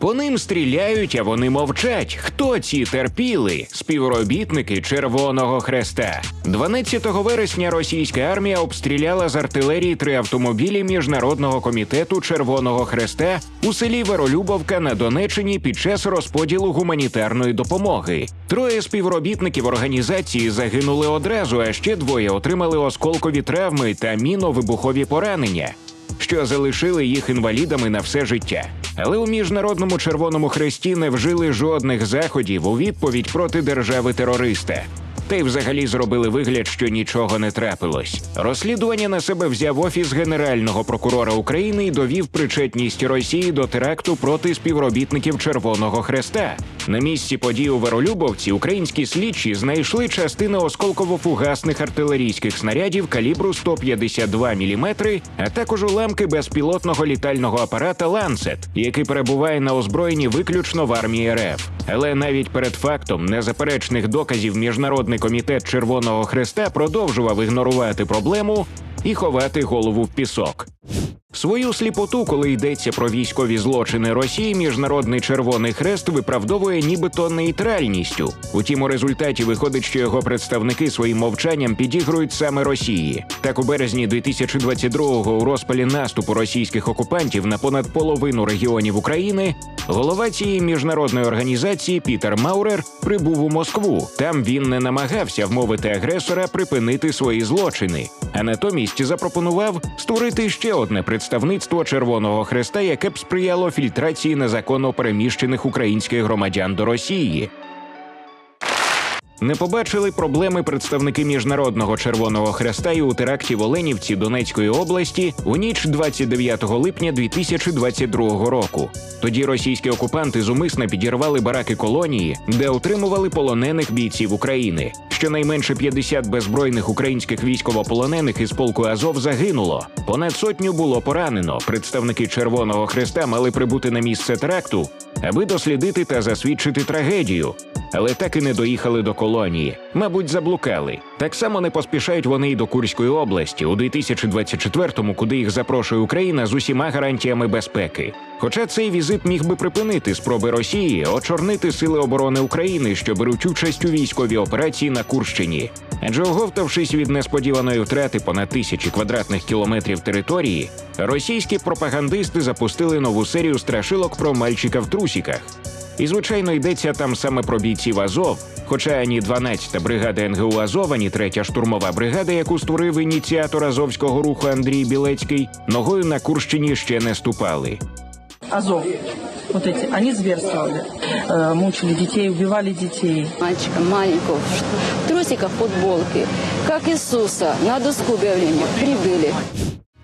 По ним стріляють, а вони мовчать. Хто ці терпіли? Співробітники Червоного Хреста. 12 вересня російська армія обстріляла з артилерії три автомобілі Міжнародного комітету Червоного Хреста у селі Веролюбовка на Донеччині під час розподілу гуманітарної допомоги. Троє співробітників організації загинули одразу, а ще двоє отримали осколкові травми та міновибухові поранення що залишили їх інвалідами на все життя. Але у міжнародному червоному хресті не вжили жодних заходів у відповідь проти держави терориста. Та й взагалі зробили вигляд, що нічого не трапилось. Розслідування на себе взяв офіс генерального прокурора України і довів причетність Росії до теракту проти співробітників Червоного Хреста. На місці подій у Веролюбовці українські слідчі знайшли частини осколково-фугасних артилерійських снарядів калібру 152 мм, а також уламки безпілотного літального апарата Ланцет, який перебуває на озброєнні виключно в армії РФ. Але навіть перед фактом незаперечних доказів міжнародний комітет Червоного Хреста продовжував ігнорувати проблему і ховати голову в пісок. Свою сліпоту, коли йдеться про військові злочини Росії, міжнародний Червоний Хрест виправдовує нібито нейтральністю. Утім, у результаті виходить, що його представники своїм мовчанням підігрують саме Росії. Так, у березні 2022-го у розпалі наступу російських окупантів на понад половину регіонів України голова цієї міжнародної організації Пітер Маурер прибув у Москву. Там він не намагався вмовити агресора припинити свої злочини, а натомість запропонував створити ще одне представництво Червоного Хреста, яке б сприяло фільтрації незаконно переміщених українських громадян до Росії. Не побачили проблеми представники міжнародного Червоного Хреста і у теракті в Оленівці Донецької області у ніч 29 липня 2022 року. Тоді російські окупанти зумисно підірвали бараки колонії, де утримували полонених бійців України. Щонайменше 50 беззбройних українських військовополонених із полку Азов загинуло. Понад сотню було поранено. Представники Червоного Хреста мали прибути на місце теракту, аби дослідити та засвідчити трагедію. Але так і не доїхали до колонії. Мабуть, заблукали. Так само не поспішають вони й до Курської області у 2024-му, куди їх запрошує Україна з усіма гарантіями безпеки. Хоча цей візит міг би припинити спроби Росії очорнити сили оборони України, що беруть участь у військовій операції на Курщині. Адже оговтавшись від несподіваної втрати понад тисячі квадратних кілометрів території, російські пропагандисти запустили нову серію страшилок про мальчика в трусіках. І звичайно йдеться там саме про бійців Азов. Хоча ані 12-та бригада НГУ Азов, ані 3-я штурмова бригада, яку створив ініціатор азовського руху Андрій Білецький, ногою на Курщині ще не ступали. Азов, вот эти, они зверствовали, Э, мучили детей, убивали детей. Мальчика маленького в трусиках, футболке, как Иисуса, на доску объявления прибыли.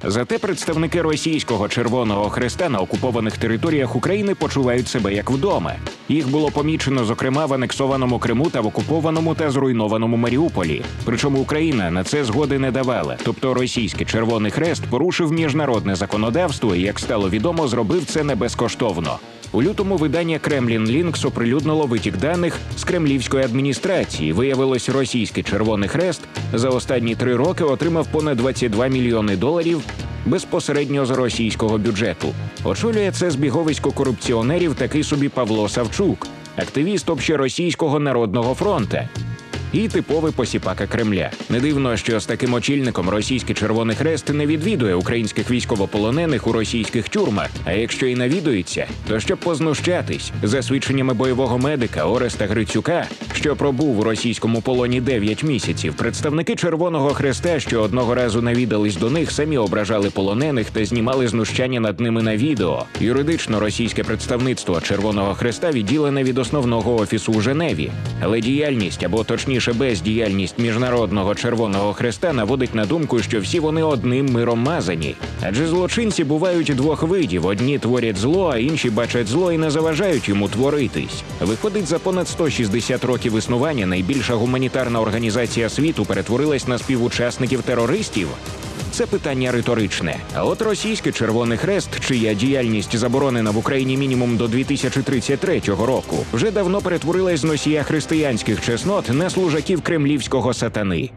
Зате представники російського Червоного Хреста на окупованих територіях України почувають себе як вдома. Їх було помічено, зокрема, в анексованому Криму та в окупованому та зруйнованому Маріуполі. Причому Україна на це згоди не давала. Тобто російський Червоний Хрест порушив міжнародне законодавство і, як стало відомо, зробив це не безкоштовно. У лютому видання Кремлін Лінкс оприлюднило витік даних з кремлівської адміністрації. Виявилось, російський Червоний Хрест за останні три роки отримав понад 22 мільйони доларів безпосередньо з російського бюджету. Очолює це збіговисько корупціонерів такий собі Павло Савчук, активіст общеросійського народного фронта. І типовий посіпака Кремля. Не дивно, що з таким очільником російський Червоний Хрест не відвідує українських військовополонених у російських тюрмах. А якщо і навідується, то щоб познущатись за свідченнями бойового медика Ореста Грицюка, що пробув у російському полоні 9 місяців, представники Червоного Хреста, що одного разу навідались до них, самі ображали полонених та знімали знущання над ними на відео. Юридично російське представництво Червоного Хреста відділене від основного офісу у Женеві, але діяльність або точніше бездіяльність міжнародного Червоного Хреста наводить на думку, що всі вони одним миром мазані. Адже злочинці бувають двох видів: одні творять зло, а інші бачать зло і не заважають йому творитись. Виходить, за понад 160 років існування найбільша гуманітарна організація світу перетворилась на співучасників терористів. Це питання риторичне. А от російський Червоний Хрест, чия діяльність заборонена в Україні мінімум до 2033 року, вже давно перетворилась з носія християнських чеснот на служаків кремлівського сатани.